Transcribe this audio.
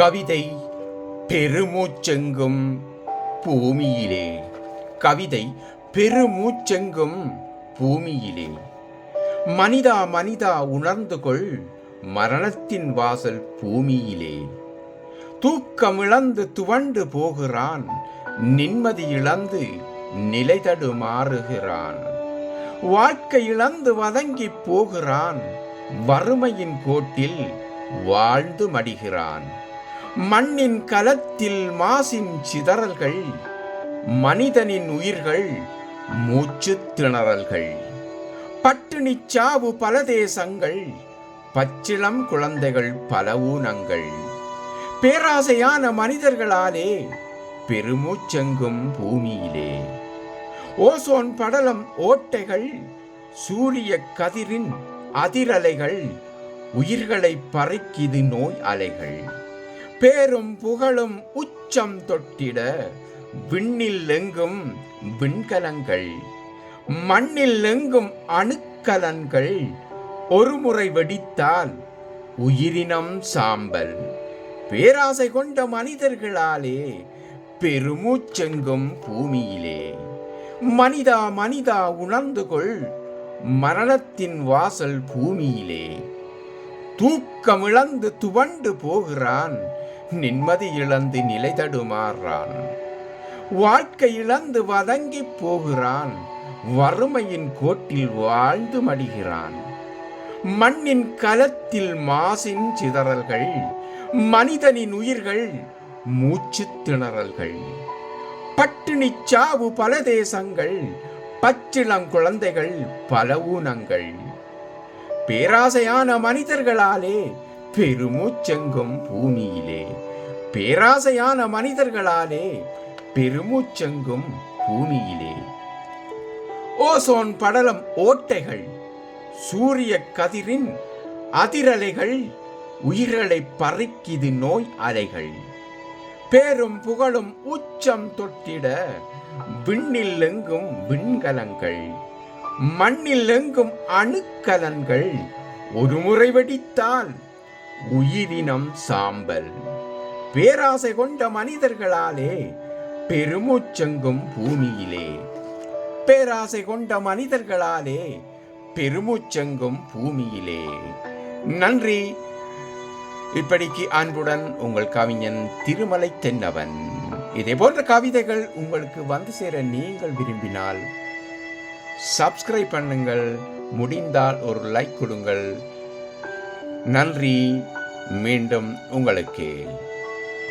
கவிதை பெருமூச்செங்கும் பூமியிலே. கவிதை பெருமூச்செங்கும் பூமியிலே. மனிதா மனிதா உணர்ந்து கொள் மரணத்தின் வாசல் பூமியிலே. தூக்கமிழந்து துவண்டு போகிறான் நிம்மதி இழந்து நிலை தடுமாறுகிறான் வாழ்க்கை இழந்து வதங்கி போகிறான் வறுமையின் கோட்டில் வாழ்ந்து மடிகிறான். மண்ணின் கலத்தில் மாசின் சிதறல்கள் மனிதனின் உயிர்கள் மூச்சு திணறல்கள். பட்டினி சாவு பல தேசங்கள் பச்சிளம் குழந்தைகள் பல ஊனங்கள். பேராசையான மனிதர்களாலே பெருமூச்செங்கும் பூமியிலே. ஓசோன் படலம் ஓட்டைகள் சூரிய கதிரின் அதிரலைகள் உயிர்களை பறிக்கிது நோய் அலைகள். பேரும் புகழும் உச்சம் தொட்டிட விண்ணில் எங்கும் விண்கலங்கள் மண்ணில் எங்கும் அணுக்கலன்கள் ஒருமுறை வெடித்தால் உயிரினம் சாம்பல். பேராசை கொண்ட மனிதர்களாலே பெருமூச்செங்கும் பூமியிலே. மனிதா மனிதா உணர்ந்து கொள் மரணத்தின் வாசல் பூமியிலே. தூக்கமிழந்து துவண்டு போகிறான் நிம்மதி இழந்து நிலை தடுமாறான். வாழ்க்கை இழந்து வதங்கி போகிறான். வறுமையின் கோட்டில் வாழ்ந்து மடிகிறான். மண்ணின் கலத்தில் மாசின் சிதறல்கள் மனிதனின் உயிர்கள் மூச்சு திணறல்கள். பட்டினி சாவு பல தேசங்கள் பச்சிளம் குழந்தைகள் பல ஊனங்கள். பேராசையான மனிதர்களாலே பெருமூச்செங்கும் பூமியிலே. பேராசையான மனிதர்களாலே பெருமூச்செங்கும் பூமியிலே. ஓசோன் படலம் ஓட்டைகள் சூரிய கதிரின் அதிரலைகள் உயிர்களை பறிக்கிது நோய் அலைகள். பேரும் புகழும் உச்சம் தொட்டிட விண்ணில் எங்கும் விண்கலங்கள். மண்ணில் எங்கும் அணுக்கலன்கள் ஒரு முறை வெடித்தால் உயிரினம் சாம்பல். பேராசை கொண்ட மனிதர்களாலே பெருமூச்செங்கும் பூமியிலே. பேராசை கொண்ட மனிதர்களாலே பெருமூச்செங்கும் பூமியிலே. நன்றி. இப்படிக்கு அன்புடன் உங்கள் கவிஞன் திருமலை தென்னவன். இதே போன்ற கவிதைகள் உங்களுக்கு வந்து சேர நீங்கள் விரும்பினால் சப்ஸ்கிரைப் பண்ணுங்கள். முடிந்தால் ஒரு லைக் கொடுங்கள். நன்றி. மீண்டும் உங்களுக்கு